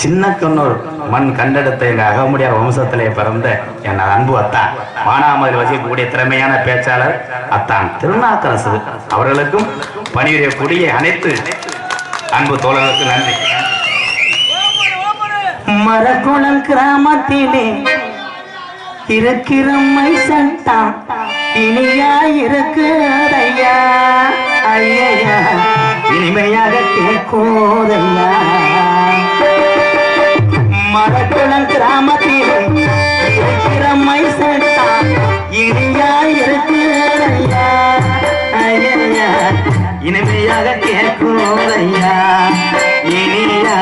சின்ன கண்ணூர் மண் கண்டெடுத்த எங்க அகமுடியார் வம்சத்திலே பிறந்த என் அன்பு அத்தான் மானாமதில் வசிக்கக்கூடிய திறமையான பேச்சாளர் அத்தான் திருநாக்கரசு அவர்களுக்கும் பணியுரையக்கூடிய அனைத்து அன்பு தோழர்களுக்கு நன்றி. மரக்குளம் கிராமத்திலே இருக்கிறம்மை சட்டா இனியா இருக்கு ஐயா ஐயா இனிமையாக கேட்கோதையா? கிராமத்திலே இருக்கிற மைசன்தா இனியா இருக்கு ஐயா இனிமையாக கேட்கோதையா இனியா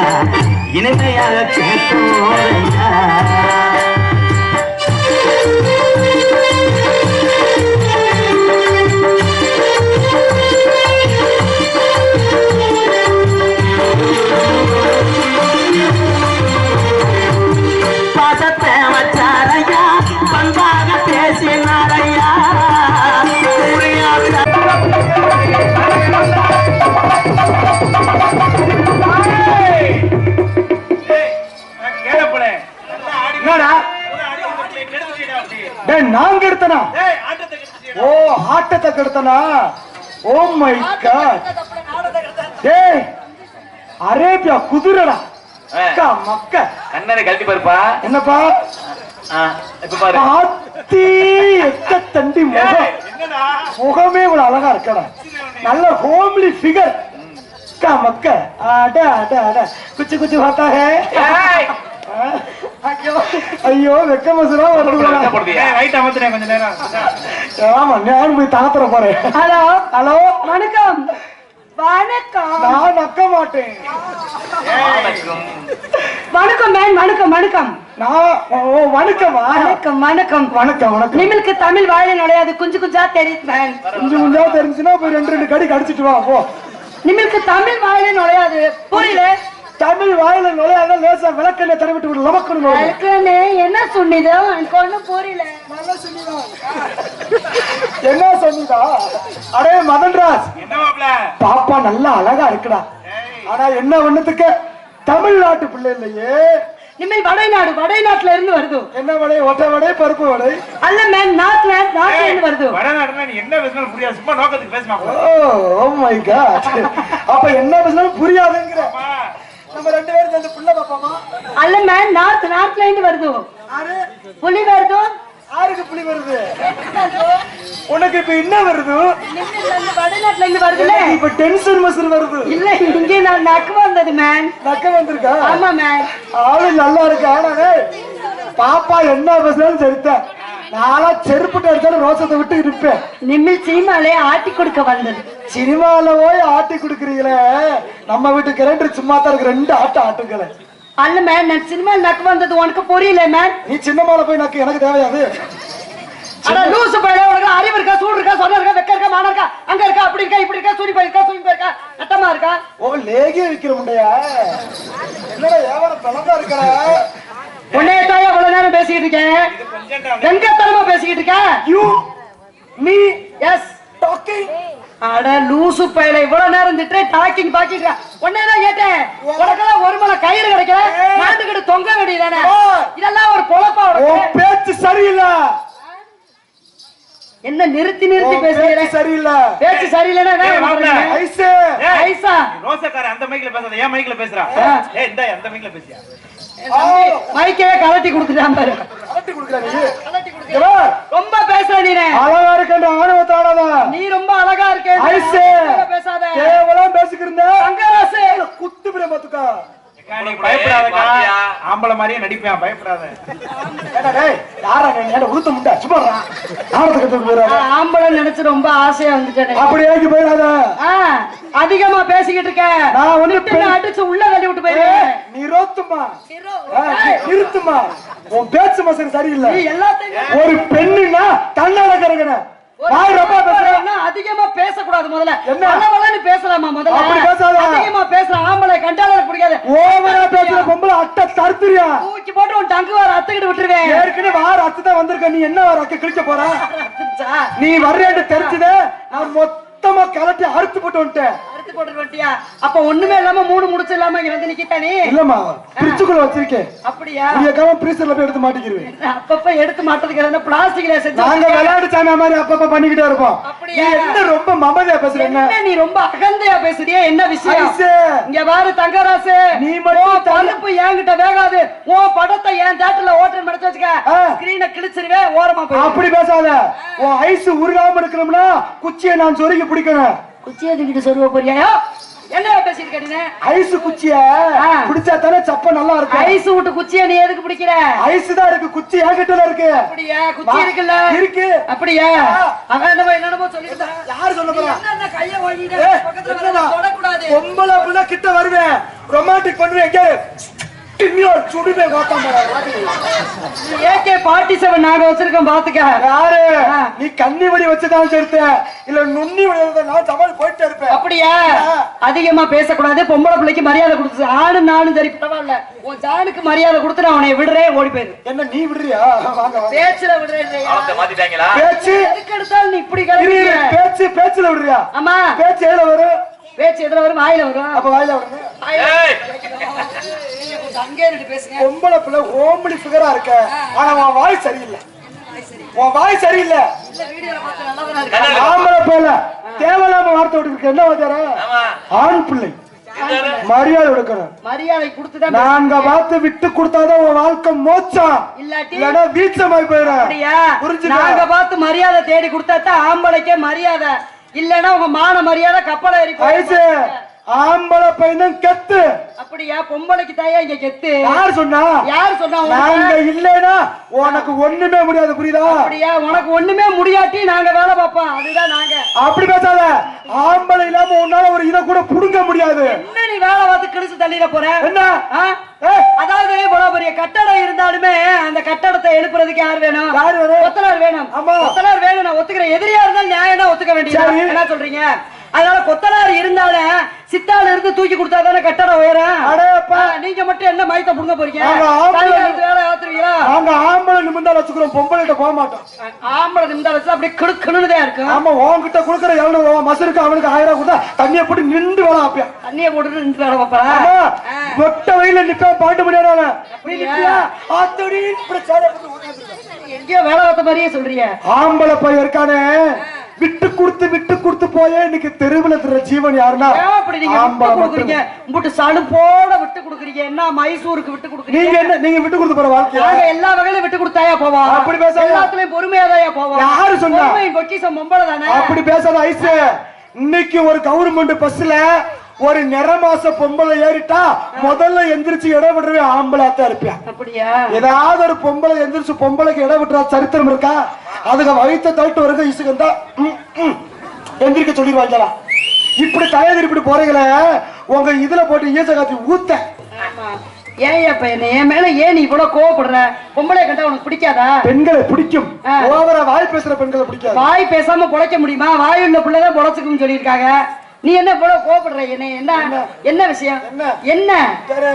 இனிமையாக கேட்கோதையா நாங்க எடுத்தனா ஓ ஆட்டத்தை கெடுத்தனா? ஓ மை காட் டேய் அரேபியா குதிரடா. அக்கா மக்க கண்ணனை கழட்டி பாருப்பா. என்னப்பா? இப்ப பாரு. ஆத்தி எத்த தண்டி முகம். முகமே இவ்வளவு அழகா இருக்கடா. நல்ல ஹோம்லி ஃபிகர் அக்கா மக்க அட அட அட. குச்சி குச்சி பார்த்தா ஹே ஐயோ. ஐயோ வெக்க மசுரா வருதுடா ஆமா. நான் போய் தாத்துற போறேன் ஹலோ. ஹலோ. வணக்கம். வணக்கம். நான் நக்க மாட்டேன். வணக்கம். மேன் வணக்கம் வணக்கம். வணக்கமா வணக்கம் வணக்கம். வணக்கம் வணக்கம். நிமிலுக்கு தமிழ் வாயில நுழையாது. குஞ்சு குஞ்சா தெரியுது மேன் கொஞ்சம் கொஞ்சா தெரிஞ்சுன்னா போய் ரெண்டு ரெண்டு கடி கடிச்சிட்டு வா போ. நிமிலுக்கு தமிழ் வாயில நுழையாது. புரியல. தமிழ் வாயில நுழையாத லேசா விளக்கண்ணை தடவிட்டு விட்டு லமக்கணும் அதுக்குன்னு என்ன சொன்னிதோ? எனக்கு ஒண்ணும் புரியல. என்ன சொன்னீடா அடே மதன்ராஜ். பாப்பா நல்லா அழகா இருக்குடா. ஆனா என்ன ஒண்ணுத்துக்கு? தமிழ்நாட்டு பிள்ளை இல்லையே. நிமில் வடைநாடு வடைநாட்டுல இருந்து வருது. என்ன வடை? ஒற்றை வடை பருப்பு வடை? அல்ல மேன் நாட்டுல நாட்டுல இருந்து வருது. என்ன பேசினாலும் புரியாது. சும்மா நோக்கத்துக்கு பேசுமா ஓ மை காட் அப்ப என்ன பேசினாலும் புரியாதுங்கிற. நம்ம ரெண்டு பேரும் சேர்ந்து புள்ள பாப்பாமா அல்ல மேன் நார்த் நாட்டுல இருந்து வருது. ஆறு புலி வருது. ஆறுக்கு புலி வருது? உனக்கு இப்ப என்ன வருது? வடநாட்டுல இருந்து எனக்கு இப்ப டென்ஷன் மசர் வருது. இல்ல இங்க நான் நக்கு வந்தது மேன் நக்க வந்திருக்கா? ஆமா மேன் ஆளு நல்லா இருக்கு? பாப்பா என்ன பேசுனாலும் சரித்த நாளா செருப்புட்டு அடிச்சாலும் ரோசத்தை விட்டு இருப்பேன். நிமில் சீமாலே ஆட்டி கொடுக்க வந்தது. சினிமால போய் ஆட்டி கொடுக்குறீங்களே? நம்ம வீட்டு கிரைண்டர் சும்மா தான் இருக்கு. ரெண்டு ஆட்டம் ஆட்டுங்களே. அல்ல மேன் நான் சினிமா நக்கு வந்தது உனக்கு புரியல மேன் நீ சின்னமால போய் நக்கு எனக்கு தேவையாது அட லூசு பையல உனக்கு அறிவு இருக்கா சூடு இருக்கா சொன்ன இருக்கா வெக்க இருக்கா இருக்கா? அங்க இருக்கா அப்படி இருக்கா இப்படி இருக்கா சூரி போயிருக்கா சூரி போயிருக்கா நட்டமா இருக்கா? ஓ லேகிய விக்கிற முண்டையா? என்னடா பலந்தா இருக்கா உன்னைய தான் இவ்வளவு நேரம் பேசிக்கிட்டு இருக்கேன். வெங்கத்தனமா பேசிக்கிட்டு இருக்கேன். யூ மீ எஸ் டாக்கிங் அட லூசு பையல இவ்வளவு நேரம் திட்டு டாக்கிங் பாக்கிட்டு உன்னையதான் கேட்டேன். உனக்கெல்லாம் ஒரு மலை கயிறு கிடைக்கல. மாட்டுக்கிட்டு தொங்க வேண்டியதானே இதெல்லாம் ஒரு உனக்கு. பேச்சு சரியில்லை. என்ன நிறுத்தி நிறுத்தி பேசுகிறேன் சரியில்லை. பேச்சு சரியில்லைன்னா? ஐசே. ஐசா. ரோசக்கார அந்த மைக்ல பேசாத ஏன் மைக்ல பேசுறா. ஏ இந்த அந்த மைக்ல பேசியா? மைக்கே கலட்டி கொடுத்துட்டான் பாரு. ரொம்ப பேசுற நீ அழகா இருக்க ஆணவத்தானதா நீ ரொம்ப அழகா இருக்க பேசாத. கேவலம் பேசிக்கிருந்த தங்கராசு. குத்து பிரமத்துக்கா பயப்படாதக்கா. ஆம்பளை மாதிரியே நடிப்பேன் பயப்படாத. ஏடா டேய் யாரா நீ? என்ன உளுத்த முட்டா சும்மா இருடா. ஆணவத்துக்கு போயிடாத. நான் ஆம்பளை நினைச்சு ரொம்ப ஆசையா வந்துட்டேன் அப்படி ஏக்கி போயிடாத. ஆ, அதிகமா பேசிக்கிட்டு இருக்க. நான் வந்து விட்டு நான் அடிச்சு உள்ள தள்ளி விட்டு போயிரு. ஏய், நீ ரோத்துமா ஆ, நீ நிறுத்துமா உன் பேச்சு மசன் சரியில்லை. நீ எல்லாத்தையும் ஒரு பெண்ணுன்னா பேசுற. என்ன அதிகமா பேசக்கூடாது முதல்ல. என்ன? பேசலாமா முதல்ல? அப்படி பேசாத. அதிகமா பேசுற ஆம்பளை கண்டால பிடிக்காது ஓவரா பேசுற பொம்பளை அட்டை தருத்துறியா தூக்கி போட்டு உன் டங்கு வார அத்துக்கிட்டு விட்டுருவேன் ஏற்கனவே வார வந்திருக்க நீ என்ன வார அக்க கிழிக்க போற? நீ வர்றேன்னு தெரிஞ்சுதே நான் மொத்தமா கலட்டி அறுத்து போட்டு வந்துட்டேன் போட்டு வட்டியா அப்ப ஒண்ணுமே இல்லாம மூணு முடிச்சு இல்லாம இங்க வந்து நிக்கிட்டா நீ இல்லம்மா பிரிச்சுக்குள்ள வச்சிருக்கேன். அப்படியா? புரியக்காம பிரீசர்ல போய் எடுத்து அப்பப்ப எடுத்து மாட்டதுக்கு என்ன பிளாஸ்டிக்ல செஞ்சு நாங்க? விளையாட்டு சாமி மாதிரி அப்பப்ப பண்ணிக்கிட்டே இருப்போம். அப்படியா? நீ என்ன ரொம்ப மமதையா பேசுற என்ன? நீ ரொம்ப அகந்தையா பேசுறியே? என்ன விஷயம்? இங்க பாரு தங்கராசு. நீ மட்டும் பருப்பு என்கிட்ட வேகாது. உன் படத்தை என் தேட்டர்ல ஓட்டர் மடிச்சு வச்சுக்க. ஸ்கிரீனை கிழிச்சிருவேன் ஓரமா போய் அப்படி பேசாத. உன் ஐஸ் உருகாம இருக்கணும்னா குச்சியை நான் சொருகி பிடிக்கணும். குச்சியை தூக்கிட்டு சொருவ போறியா என்ன பேசிட்டு கேட்டீங்க ஐஸ் குச்சிய. பிடிச்சா தானே சப்ப நல்லா இருக்கும். ஐஸ் விட்டு குச்சியை நீ எதுக்கு பிடிக்கிற? ஐஸ் தான் இருக்கு குச்சி என்கிட்ட இருக்கு. அப்படியா? குச்சி இருக்குல்ல? இருக்கு. அப்படியா? அவன் என்னமோ என்னென்னமோ சொல்லிட்டு யார் சொல்ல போறா? என்ன கைய ஏய், பக்கத்துல தொடக்கூடாது. பொம்பளை புள்ள கிட்ட வருவேன். ரொமான்டிக் பண்ணுவேன் எங்க சுடுவேன் கோத்தம் ஏகே பார்ட்டி செவன் நாங்க வச்சிருக்கோம் பாத்துக்க. யாரு. நீ கண்ணி வடி வச்சுதான் சேர்த்த இல்ல நுண்ணி வடி நான் சமாளி போயிட்டே இருப்பேன். அப்படியா? அதிகமா பேசக்கூடாது. பொம்பளை பிள்ளைக்கு மரியாதை கொடுத்து ஆணு நானும் சரி பரவாயில்ல. உன் ஜானுக்கு மரியாதை கொடுத்து நான் உன்னை விடுறேன் ஓடி போயிரு. என்ன நீ விடுறியா? பேச்சுல விடுறேன் பேச்சு? எதுக்கு எடுத்தாலும் நீ இப்படி பேச்சு பேச்சுல விடுறியா? ஆமா. பேச்சு எதுல வரும்? பேச்சு எதுல வரும்? வாயில வரும். அப்ப வாயில கொஞ்சம் அங்கே இருந்து பேசுங்க. பொம்பளை பிள்ளை ஓம்பளி ஃபிகரா இருக்க. ஆனா உன் வாய் சரியில்லை. உன் வாய் சரியில்லை. ஆம்பளை பிள்ளை. தேவையில்லாம வார்த்தை விட்டு என்ன வாத்தியாரா? ஆமா. ஆண் பிள்ளை. மரியாதை கொடுக்கணும். மரியாதை கொடுத்துதான் நாங்க பார்த்து விட்டு கொடுத்தாதான் உன் வாழ்க்கை மோச்சம் இல்லன்னா வீச்சமாய் போயிடும் புரிஞ்சுக்க. நாங்க பார்த்து மரியாதை தேடி கொடுத்தா தான் ஆம்பளைக்கே மரியாதை. இல்லன்னா உங்க மான மரியாதை கப்பல ஏறி ஆம்பளை பையனும் கெத்து. அப்படியா? பொம்பளைக்கு தாயா இங்க கெத்து? யார் சொன்னா? யாரு சொன்னா? நாங்க இல்லைன்னா உனக்கு ஒண்ணுமே முடியாது புரியுதா? அப்படியா? உனக்கு ஒண்ணுமே முடியாட்டி நாங்க வேலை பார்ப்போம். அதுதான் நாங்க. அப்படி பேசாத. ஆம்பளை இல்லாம உன்னால ஒரு இதை கூட புடுங்க முடியாது. என்ன நீ வேலை பார்த்து கிழிச்சு தள்ளிட போற? என்ன? அதாவது இவ்வளவு பெரிய கட்டடம் இருந்தாலுமே அந்த கட்டடத்தை எழுப்புறதுக்கு யார் வேணும்? யார் வேணும்? கொத்தனார் வேணும். ஆமா. கொத்தனார் வேணும் நான் ஒத்துக்கிறேன் எதிரியா இருந்தாலும் நியாயம் தான் ஒத்துக்க வேண்டியது. என்ன சொல்றீங்க? அதனால கொத்தனார் இருந்தாலும் சித்தால இருந்து தூக்கி கொடுத்தா தானே கட்டடம் உயரம். அடேப்பா. நீங்க மட்டும் என்ன மயத்தை புடுங்க போறீங்க? நாங்க ஆம்பளை- நிமிந்தா வச்சுக்கிறோம் பொம்பளைகிட்ட போக மாட்டோம். ஆம்பளை நிமிந்தா வச்சு அப்படியே கிடுக்கணுன்னு தான் இருக்கும். ஆமா உன்கிட்ட கொடுக்குற எவ்வளவு ரூபா மசருக்கு அவனுக்கு ஆயிரம் ரூபா கொடுத்தா தண்ணியை போட்டு நின்று வேலை ஆப்பியா? தண்ணியை போட்டுட்டு நின்று வேலை பார்ப்பா. மொட்டை வெயில நிக்க பாட்டு முடியாது ஆத்தடி போட்டு. எங்கேயோ வேலை பார்த்த மாதிரியே சொல்றீங்க. ஆம்பளை பையன் இருக்கானே. விட்டு கொடுத்து விட்டு கொடுத்து போயே. இன்னைக்கு தெருவுல திர ஜீவன் யாருன்னா? அப்படி நீங்க விட்டு கொடுக்குறீங்க? உங்கட்டு சலுப்போட விட்டு கொடுக்குறீங்க. என்ன மைசூருக்கு விட்டு கொடுக்குறீங்க? நீங்க என்ன நீங்க விட்டு கொடுத்து போற வாழ்க்கையா? நாங்க எல்லா வகையிலும் விட்டு கொடுத்தாயா போவோம் அப்படி பேசாத. எல்லாத்துலயும் பொறுமையாதாயா போவோம் யாரு சொன்னா? பொக்கிசம் பொம்பளை தானே அப்படி பேசாத ஐசு. இன்னைக்கு ஒரு கவர்மெண்ட் பஸ்ல ஒரு நிறமாச பொம்பளை ஏறிட்டா முதல்ல எந்திரிச்சு இடம் விடுறவே ஆம்பளாத்தான் இருப்பியா? அப்படியா? ஏதாவது ஒரு பொம்பளை எந்திரிச்சு பொம்பளைக்கு இடம் விட்டுறா சரித்திரம் இருக்கா? அதுக்கு வயிற்ற தள்ளிட்டு வருக இசுகந்தா ம், ம், எந்திரிக்க சொல்லிடுவாங்களா இப்படி தலையதிரி இப்படி போறீங்களே உங்க இதுல போட்டு ஈச காத்தி ஊத்த. ஏன் அப்ப என் மேல ஏன் நீ இவ்வளவு கோவப்படுற? பொம்பளை கண்டா உனக்கு பிடிக்காதா? பெண்களை பிடிக்கும். ஓவரா வாய் பேசுற பெண்களை பிடிக்காது. வாய் பேசாம பொழைக்க முடியுமா? வாய் உள்ள புள்ளதான் பொழைச்சுக்கும்னு சொல்லியிருக்காங்க. நீ என்ன இவ்வளவு கோவப்படுற? என்ன என்ன என்ன? விஷயம்? என்ன?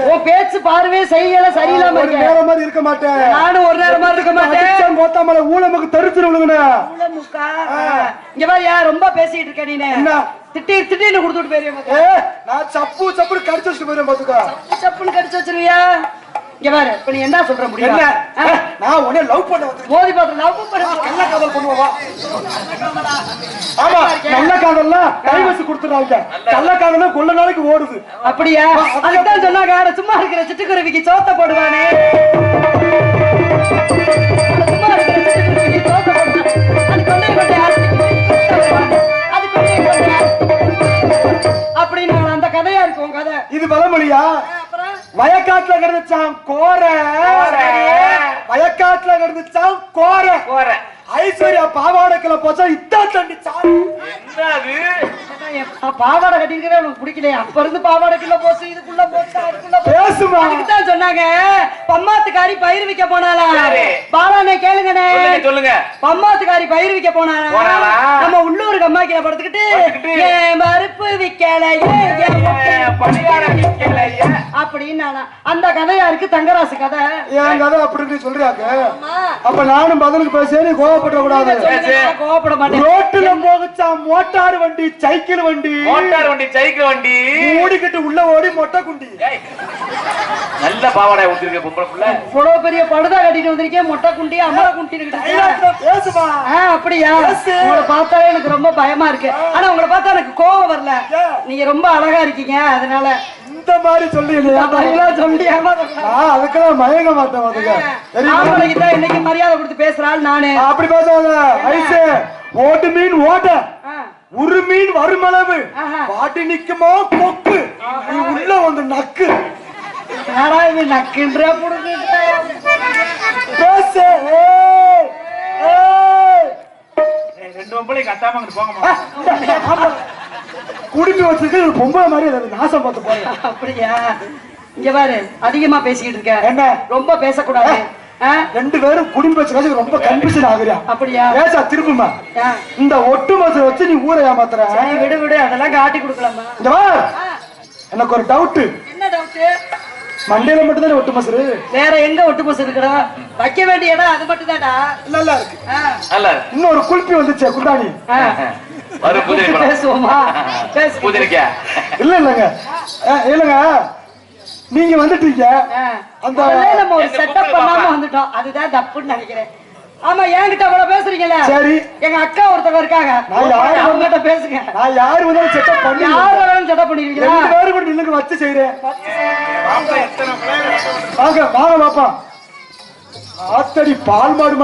உன் பேச்சு பார்வை செய்யல சரியில்லாம இருக்க. நேரம் மாதிரி இருக்க மாட்டேன். நானும் ஒரு நேரமா இருக்க மாட்டேன். கோத்தாமலை ஊழமுக்கு தரித்திரம் விழுங்குன உள்ள முக்கா. இங்க பாரியா ரொம்ப பேசிட்டு இருக்க என்ன? திட்டி திட்டின்னு கொடுத்துட்டு போயிருவேன் நான் சப்பு சப்புன்னு கடிச்சு வச்சுட்டு போயிடும் பாத்துக்கோ. சப்புன்னு கடிச்சு வச்சிருவியா? இங்க இப்ப நீ என்ன சொல்ற முடியும்? நான் உடனே லவ் பண்ண வந்து மோதி பாத்து லவ் பண்ண நல்ல காதல் பண்ணுவா ஆமா நல்ல காதல்ல டைவர்ஸ் கொடுத்துறாங்க. நல்ல காதல்ல கொள்ள நாளைக்கு ஓடுது. அப்படியா? அதுதான் சொன்னாங்க சும்மா இருக்கிற சிட்டுக்குருவிக்கு சோத்த போடுவானே. கிடந்துச்சான் கோர. வயக்காட்டுல கிடந்துச்சான் கோர. போற ஐஸ்வர்யா பாவாடைக்குள்ள போச்சா? இத்தான் தண்டிச்சான். என்னது? பாவாடை கட்டிருக்கவே உனக்கு பிடிக்கலையா. அப்ப இருந்து பாவாடைக்குள்ள போச்சு இதுக்குள்ள போச்சு அதுக்குள்ள சொன்னாங்க. பம்மாத்துக்காரி பயிர் விக்க சரி. பாலானே கேளுங்கண்ணே. சொல்லுங்க பம்மாத்துக்காரி பயிர் விக்க போனாளா? நம்ம படுத்துக்கிட்டு, விக்கலையே. அப்படின்னு அந்த கதையா இருக்கு தங்கராசு கதை. என் கதை அப்படி அம்மா, அப்ப நானும் பதிலுக்கு பேச கோவப்பட கூடாது கோவப்பட மாட்டேன். ரோட்டுல போகுச்சான் மோட்டார் வண்டி சைக்கிள் சைக்கிள் வண்டி. மோட்டார் வண்டி சைக்கிள் வண்டி. ஓடிக்கிட்டு உள்ள ஓடி மொட்டை குண்டி. ஏய், நல்ல பாவாடை ஊத்திருக்க பொம்பளை புள்ள. இவ்வளவு பெரிய படுதா கட்டிட்டு வந்திருக்கேன் மொட்டை குண்டி அமர குண்டிட்டு பேசுமா? ஆ அப்படியா. உங்களை பார்த்தாலே எனக்கு ரொம்ப பயமா இருக்கு. ஆனா உங்களை பார்த்தா எனக்கு கோவம் வரல? நீங்க ரொம்ப அழகா இருக்கீங்க அதனால இந்த மாதிரி சொல்லி சொல்லி அதுக்கெல்லாம் மயங்க மாட்டேன் இன்னைக்கு மரியாதை கொடுத்து பேசுறாள் நானு? அப்படி பேசாத. ஐசு ஓட்டு மீன் ஓட்ட. ஆ. ஒரு மீன் வருமளவு. வாட்டி நிக்குமோ கொக்கு. நீ உள்ள வந்து நக்கு. யாரா இது நக்குன்ற புடுங்குன்ற பேசு. ரெண்டு பொம்பளை கத்தாம அங்கிட்டு போங்கம்மா. குடிச்சு வச்சிருக்க ஒரு பொம்பளை மாதிரி அதை நாசம் பார்த்து போறேன் அப்படியா? இங்க பாரு அதிகமா பேசிக்கிட்டு இருக்க. என்ன? ரொம்ப பேசக்கூடாது? ரெண்டு பேரும் குடும்ப வச்சுக்காச்சு ரொம்ப கன்ஃபியூஷன் ஆகுறியா? அப்படியா? பேசா திரும்புமா. இந்த ஒட்டு மசை வச்சு நீ ஊரை ஏமாத்துற? சரி, விடு விடு. அதெல்லாம் காட்டி கொடுக்கலாமா? இந்த வா. எனக்கு ஒரு டவுட் என்ன டவுட் மண்டையில மட்டும் தானே ஒட்டு மசரு வேற எங்க ஒட்டு பஸ் இருக்கிறோம் வைக்க வேண்டிய இடம் அது மட்டும் தான்டா நல்லா இருக்கு. நல்லா. இன்னொரு குல்பி வந்துச்சே படம். பேசுவோமா? பேசு இல்ல இல்லங்க. இல்லங்க. நீங்க வந்துட்டீங்க. அந்த நம்ம ஒரு எங்க செட்டப் பண்ணாம. வந்துட்டோம். அதுதான் தப்புன்னு நினைக்கிறேன். ஆமா என்கிட்ட அவ்வளவு பேசுறீங்கல்ல? சரி. எங்க அக்கா ஒருத்தவங்க இருக்காங்க? அவங்ககிட்ட பேசுங்க. நான் யாரு வந்தாலும் செட்டப் பண்ணி யார் வேணாலும் செட்டப் பண்ணிருக்கீங்களா ரெண்டு பேரும் கூட நில்லுங்க வச்சு செய்யறேன் வாங்க வாங்க பாப்பா. ஆத்தடி பால் மாடு